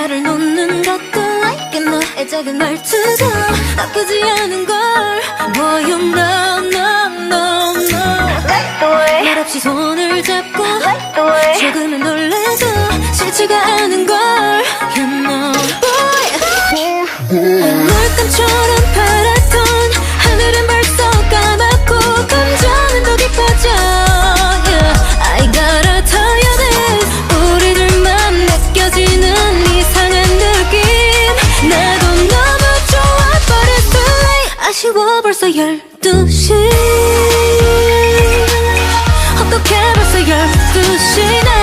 나를 놓는 것도 알게 너의 작은 말투도 나쁘지 않은 걸 Boy you know no no no Like the way 말 없이 손을 잡고 Like the way 조금은 놀라 아쉬워 벌써 12시. 어떻게 벌써 12시